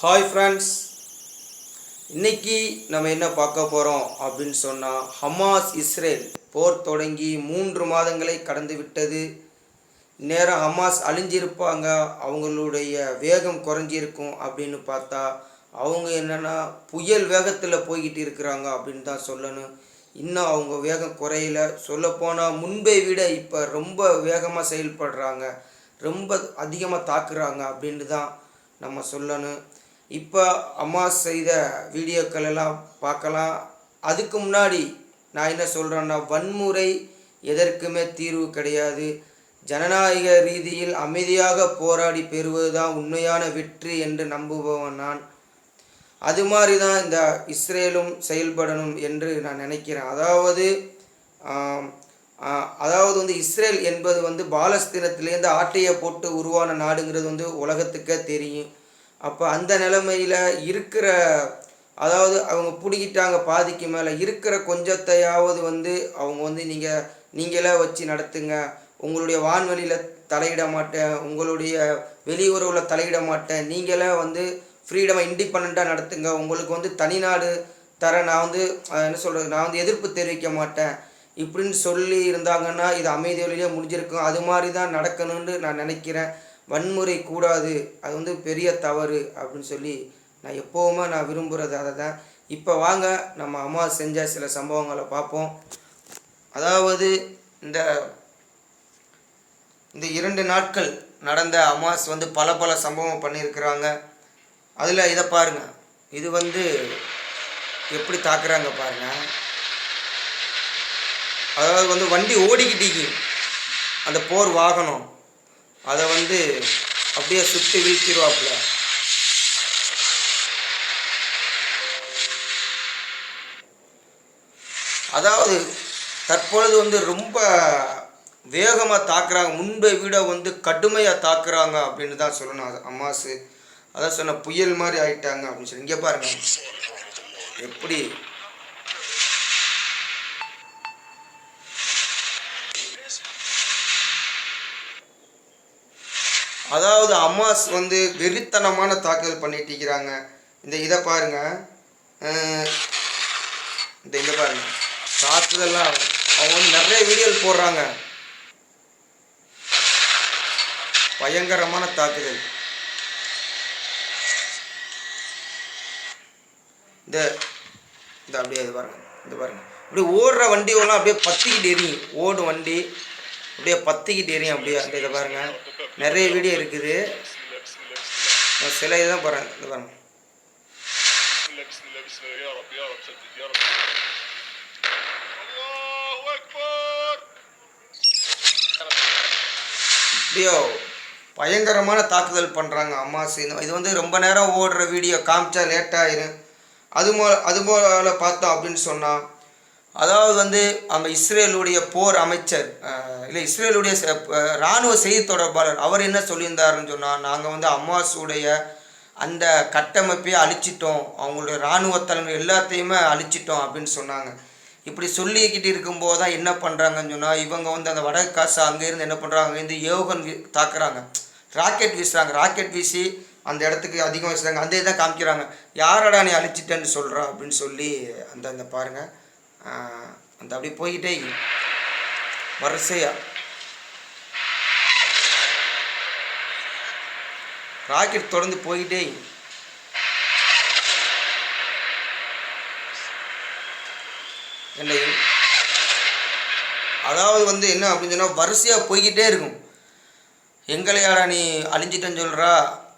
Hi friends இன்னைக்கு நம்ம என்ன பார்க்க போகிறோம் அப்படின்னு சொன்னால் ஹமாஸ் இஸ்ரேல் போர் தொடங்கி மூன்று மாதங்களை கடந்து விட்டது. நேரம் ஹமாஸ் அழிஞ்சிருப்பாங்க அவங்களுடைய வேகம் குறைஞ்சிருக்கும் அப்படின்னு பார்த்தா அவங்க என்னென்னா புயல் வேகத்தில் போய்கிட்டு இருக்கிறாங்க அப்படின்னு தான் சொல்லணும். இன்னும் அவங்க வேகம் குறையல. சொல்லப்போனால் முன்பை விட இப்போ ரொம்ப வேகமாக செயல்படுறாங்க. ரொம்ப அதிகமாக தாக்குறாங்க அப்படின்னு தான் நம்ம சொல்லணும். இப்போ அம்மா செய்த வீடியோக்கள் எல்லாம் பார்க்கலாம். அதுக்கு முன்னாடி நான் என்ன சொல்கிறேன்னா வன்முறை எதற்குமே தீர்வு கிடையாது. ஜனநாயக ரீதியில் அமைதியாக போராடி பெறுவது தான் உண்மையான வெற்றி என்று நம்புபவன் நான். அது மாதிரி தான் இந்த இஸ்ரேலும் செயல்படணும் என்று நான் நினைக்கிறேன். அதாவது அதாவது வந்து இஸ்ரேல் என்பது வந்து பாலஸ்தீனத்திலேருந்து ஆட்டையை போட்டு உருவான நாடுங்கிறது வந்து உலகத்துக்கே தெரியும். அப்போ அந்த நிலைமையில் இருக்கிற அதாவது அவங்க பிடிக்கிட்டாங்க பாதிக்கு மேலே இருக்கிற கொஞ்சத்தையாவது வந்து அவங்க வந்து நீங்கள் நீங்களே வச்சு நடத்துங்க. உங்களுடைய வான்வெளியில் தலையிட மாட்டேன். உங்களுடைய வெளியுறவில் தலையிட மாட்டேன். நீங்களே வந்து ஃப்ரீடமாக இண்டிபெண்ட்டாக நடத்துங்க. உங்களுக்கு வந்து தனிநாடு தர நான் வந்து என்ன சொல்கிறது நான் வந்து எதிர்ப்பு தெரிவிக்க மாட்டேன். இப்படின்னு சொல்லி இருந்தாங்கன்னா இது அமைதி வழியிலே முடிஞ்சிருக்கும். அது மாதிரி தான் நடக்கணும்னு நான் நினைக்கிறேன். வன்முறை கூடாது அது வந்து பெரிய தவறு அப்படின்னு சொல்லி நான் எப்போவுமே நான் விரும்புகிறது அதை தான் இப்போ வாங்க நம்ம அம்மா செஞ்ச சில சம்பவங்களை பார்ப்போம். அதாவது இந்த இந்த இரண்டு நாட்கள் நடந்த அமாஸ் வந்து பல பல சம்பவம் பண்ணியிருக்கிறாங்க. அதில் இதை பாருங்க. இது வந்து எப்படி தாக்குறாங்க பாருங்கள் அதாவது வந்து வண்டி ஓடிக்கிட்டீங்க அந்த போர் வாகனம். அதை வந்து அப்படியே சுற்றி வீழ்த்திடுவாப்புல அதாவது தற்பொழுது வந்து ரொம்ப வேகமாக தாக்குறாங்க முன்பை விட வந்து கடுமையாக தாக்குறாங்க அப்படின்னு தான் சொல்லணும். அது அம்மாசு. அதான் சொன்ன புயல் மாதிரி ஆயிட்டாங்க அப்படின்னு சொல்லி. இங்கே பாருங்க. எப்படி அதாவது அம்மாஸ் வந்து வெறித்தனமான தாக்குதல் பண்ணிட்டு இருக்கிறாங்க. இந்த இதை பாருங்க. இந்த இதை பாருங்கள் தாக்குதல்லாம் அவங்க வந்து நிறைய வீடியோ போடுறாங்க. பயங்கரமான தாக்குதல். இந்த இந்த அப்படியே இது பாருங்கள் இந்த பாருங்கள் அப்படியே ஓடுற வண்டியெல்லாம் அப்படியே பத்திக்கிட்டு எரியும். ஓடும் வண்டி அப்படியே பத்திக்கிட்டு எரியும் அப்படியே. அந்த இதை பாருங்கள் நிறைய வீடியோ இருக்குது. சில இதுதான் போகிறேன் இது பாருங்க. அப்படியோ பயங்கரமான தாக்குதல் பண்ணுறாங்க அம்மாசி. இது வந்து ரொம்ப நேரம் ஓடுற வீடியோ காமிச்சா லேட்டாகிடும் அது மோ அது போல் பார்த்தோம் அப்படின்னு சொன்னால் அதாவது வந்து அந்த இஸ்ரேலுடைய போர் அமைச்சர் இல்லை இஸ்ரேலுடைய இராணுவ செய்தி தொடர்பாளர் அவர் என்ன சொல்லியிருந்தாருன்னு சொன்னால் நாங்கள் வந்து அம்மாஸுடைய அந்த கட்டமைப்பையே அழிச்சிட்டோம் அவங்களுடைய இராணுவ தலைமை எல்லாத்தையுமே அழிச்சிட்டோம் அப்படின்னு சொன்னாங்க. இப்படி சொல்லிக்கிட்டு இருக்கும்போது தான் என்ன பண்ணுறாங்கன்னு சொன்னால் இவங்க வந்து அந்த வடக்கு காசு அங்கேருந்து என்ன பண்ணுறாங்க அங்கேருந்து யோகன் தாக்குறாங்க. ராக்கெட் வீசுகிறாங்க ராக்கெட் வீசி அந்த இடத்துக்கு அதிகம் வீசுறாங்க. அந்த இதை காமிக்கிறாங்க. யாரடா நீ அழிச்சிட்டேன்னு சொல்கிறா அப்படின்னு சொல்லி அந்த அந்த பாருங்கள் அந்த அப்படி போய்கிட்டே வரிசையாக ராக்கெட் தொடர்ந்து போய்கிட்டே என்னையும் அதாவது வந்து என்ன அப்படின்னு சொன்னால் வரிசையாக போய்கிட்டே இருக்கும். எங்களையாடா நீ அழிஞ்சிட்டேன்னு சொல்கிறா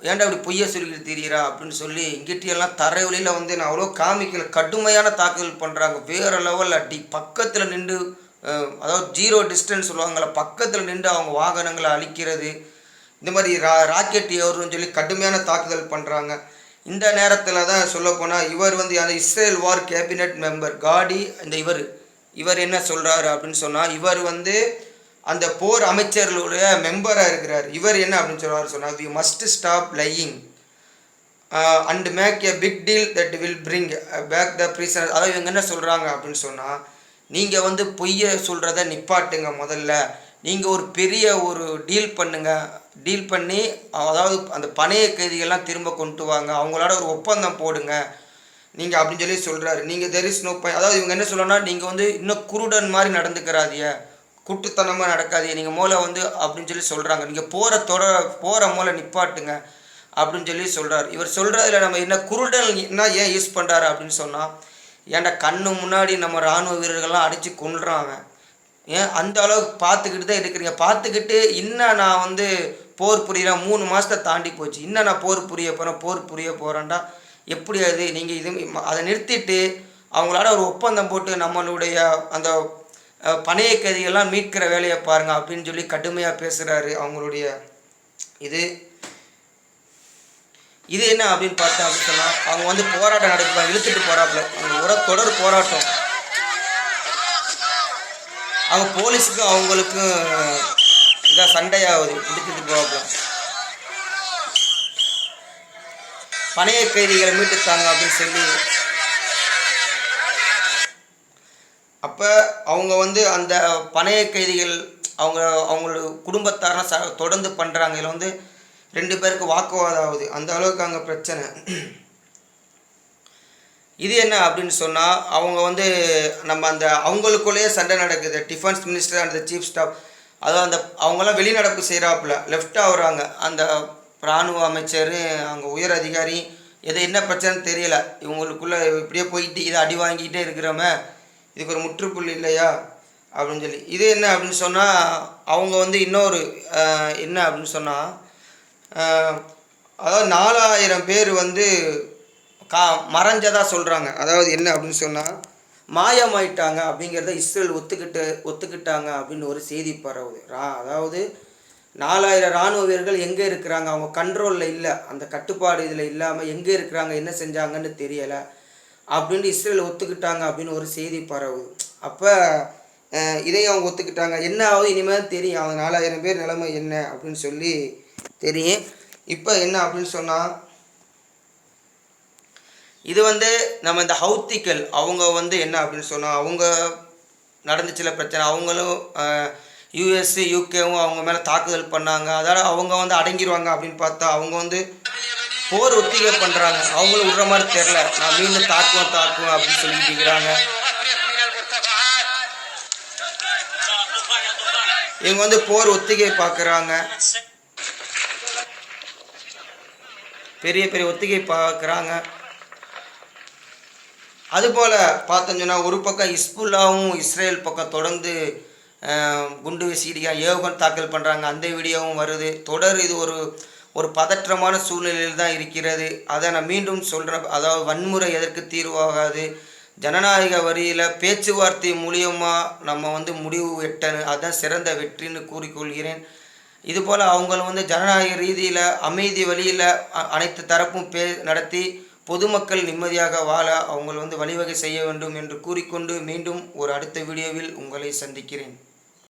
ஏன்டா இப்படி பொய்யை சொல்லிக்கிட்டு தெரியிறா அப்படின்னு சொல்லி இங்கிட்டியெல்லாம் தரை வழியில் வந்து நான் அவ்வளோ காமிக்கல கடுமையான தாக்குதல் பண்ணுறாங்க வேறு லெவலில் அடி பக்கத்தில் நின்று அதாவது ஜீரோ டிஸ்டன்ஸ் சொல்லுவாங்கள்ல பக்கத்தில் நின்று அவங்க வாகனங்களை அழிக்கிறது. இந்த மாதிரி ரா ராக்கெட் ஏறுன்னு சொல்லி கடுமையான தாக்குதல் பண்ணுறாங்க இந்த நேரத்தில் தான் சொல்லப்போனால் இவர் வந்து அந்த இஸ்ரேல் வார் கேபினட் மெம்பர் காடி இந்த இவர். இவர் என்ன சொல்கிறாரு அப்படின்னு சொன்னால் இவர் வந்து அந்த போர் அமைச்சர்களுடைய மெம்பராக இருக்கிறார். இவர் என்ன அப்படின்னு சொல்றாரு சொன்னால் we must stop lying and make a big deal that will bring back the prisoner அதாவது இவங்க என்ன சொல்கிறாங்க அப்படின்னு சொன்னால் நீங்கள் வந்து பொய்யை சொல்கிறத நிப்பாட்டுங்க முதல்ல. நீங்கள் ஒரு பெரிய ஒரு டீல் பண்ணுங்க. டீல் பண்ணி அதாவது அந்த பணைய கைதிகள்லாம் திரும்ப கொண்டு வாங்க. அவங்களோட ஒரு ஒப்பந்தம் போடுங்க. நீங்கள் அப்படின்னு சொல்லி சொல்கிறாரு நீங்கள் தெர் இஸ் நோ பை அதாவது இவங்க என்ன சொல்லணும்னா நீங்கள் வந்து இன்னும் குருடன் மாதிரி நடந்துக்கிறாதீங்க. குட்டுத்தனமாக நடக்காது நீங்கள் மூளை வந்து அப்படின்னு சொல்லி சொல்கிறாங்க நீங்கள் போகிற தொட போகிற மூளை நிப்பாட்டுங்க அப்படின்னு சொல்லி சொல்கிறார் இவர் சொல்கிறதுல நம்ம என்ன குருடன்னா ஏன் யூஸ் பண்ணுறாரு அப்படின்னு சொன்னால் ஏன்டா கண்ணு முன்னாடி நம்ம இராணுவ வீரர்கள்லாம் அடித்து கொண்டுறாங்க ஏன்? அந்த அளவுக்கு பார்த்துக்கிட்டு தான் இருக்கிறீங்க. பார்த்துக்கிட்டு இன்னும் நான் வந்து போர் புரியறேன் மூணு மாதத்தை தாண்டி போச்சு. இன்னும் நான் போர் புரிய போகிறேன் போர் புரிய போகிறேன்டா எப்படி அது? நீங்கள் இது அதை நிறுத்திட்டு அவங்களால ஒரு ஒப்பந்தம் போட்டு நம்மளுடைய அந்த பணைய கைதிகள்லாம் மீட்கிற வேலையை பாருங்கள் அப்படின்னு சொல்லி கடுமையாக பேசுகிறாரு அவங்களுடைய இது. இது என்ன அப்படின்னு பார்த்தா அப்படின்னு சொன்னால் அவங்க வந்து போராட்டம் நடத்துவாங்க இழுத்துட்டு போறாப்புல. அவங்க ஒரு தொடர் போராட்டம். அவங்க போலீஸுக்கும் அவங்களுக்கும் இதாக சண்டையாகுது இழுத்துட்டு போவாப்புல பணைய கைதிகளை மீட்டுத்தாங்க அப்படின்னு சொல்லி அப்போ அவங்க வந்து அந்த பணைய கைதிகள் அவங்க அவங்களோட குடும்பத்தாரெலாம் ச தொடர்ந்து பண்ணுறாங்க இதில் வந்து ரெண்டு பேருக்கு வாக்குவாதம் ஆகுது. அந்த அளவுக்கு அங்கே பிரச்சனை. இது என்ன அப்படின்னு சொன்னால் அவங்க வந்து நம்ம அந்த அவங்களுக்குள்ளேயே சண்டை நடக்குது. Defence minister and chief staff அதாவது அந்த அவங்களாம் வெளிநடப்பு செய்கிறாப்புல லெஃப்ட் ஆகுறாங்க அந்த இராணுவ அமைச்சர் அங்கே உயர் அதிகாரி எது என்ன பிரச்சனைன்னு தெரியல. இவங்களுக்குள்ளே இப்படியே போயிட்டு இதை அடி வாங்கிக்கிட்டே இருக்கிறோமே. இதுக்கு ஒரு முற்றுப்புள்ளி இல்லையா? அப்படின்னு சொல்லி. இது என்ன அப்படின்னு சொன்னால் அவங்க வந்து இன்னொரு என்ன அப்படின்னு சொன்னால் அதாவது நாலாயிரம் பேர் வந்து கா மறைஞ்சதாக சொல்கிறாங்க அதாவது என்ன அப்படின்னு சொன்னால் மாயமாயிட்டாங்க அப்படிங்கிறத இஸ்ரேல் ஒத்துக்கிட்டு ஒத்துக்கிட்டாங்க அப்படின்னு ஒரு செய்தி பரவுது. ரா அதாவது நாலாயிரம் இராணுவ வீரர்கள் எங்கே இருக்கிறாங்க? அவங்க கண்ட்ரோலில் இல்லை. அந்த கட்டுப்பாடு இதில் இல்லாமல் எங்கே இருக்கிறாங்க? என்ன செஞ்சாங்கன்னு தெரியலை. அப்படின்னு இஸ்ரேல் ஒத்துக்கிட்டாங்க அப்படின்னு ஒரு செய்தி பரவுது அப்போ இதையும் அவங்க ஒத்துக்கிட்டாங்க. என்ன ஆகுது? இனிமேல் தெரியும். அவங்க நாலாயிரம் பேர் நிலைமை என்ன அப்படின்னு சொல்லி தெரியும். இப்போ என்ன அப்படின்னு சொன்னால் இது வந்து நம்ம இந்த ஹவுத்திகள் அவங்க வந்து என்ன அப்படின்னு சொன்னால் அவங்க நடந்துச்சுல பிரச்சனை அவங்களும் யூஎஸ் யூகேவும் அவங்க மேலே தாக்குதல் பண்ணாங்க. அதனால் அவங்க வந்து அடங்கிடுவாங்க அப்படின்னு பார்த்தா அவங்க வந்து போர் ஒத்திகை பண்ணுறாங்க அவங்களும் விடுற மாதிரி தெரில நான் மீண்டும் தாக்குவேன் தாக்குவேன் அப்படின்னு சொல்லிட்டு இருக்கிறாங்க இவங்க வந்து போர் ஒத்திகை பார்க்குறாங்க. பெரிய பெரிய ஒத்திகை பார்க்குறாங்க. அதுபோல் பார்த்தோம்னு சொன்னா ஒரு பக்கம் இஸ்புல்லாவும் இஸ்ரேல் பக்கம் தொடர்ந்து குண்டு வீசிடியா ஏவுகணை தாக்கல் பண்ணுறாங்க அந்த வீடியோவும் வருது. தொடர் இது ஒரு ஒரு பதற்றமான சூழ்நிலையில் தான் இருக்கிறது. அதை நான் மீண்டும் சொல்கிறேன் அதாவது வன்முறை எதற்கு தீர்வாகாது. ஜனநாயக வரியில் பேச்சுவார்த்தை மூலியமாக நம்ம வந்து முடிவு எட்டணும் அதுதான் சிறந்த வெற்றின்னு கூறிக்கொள்கிறேன். இதுபோல் அவங்க வந்து ஜனநாயக ரீதியில் அமைதி வழியில் அ- அனைத்து தரப்பும் பே நடத்தி பொதுமக்கள் நிம்மதியாக வாழ அவங்க வந்து வழிவகை செய்ய வேண்டும் என்று கூறிக்கொண்டு மீண்டும் ஒரு அடுத்த வீடியோவில் உங்களை சந்திக்கிறேன்.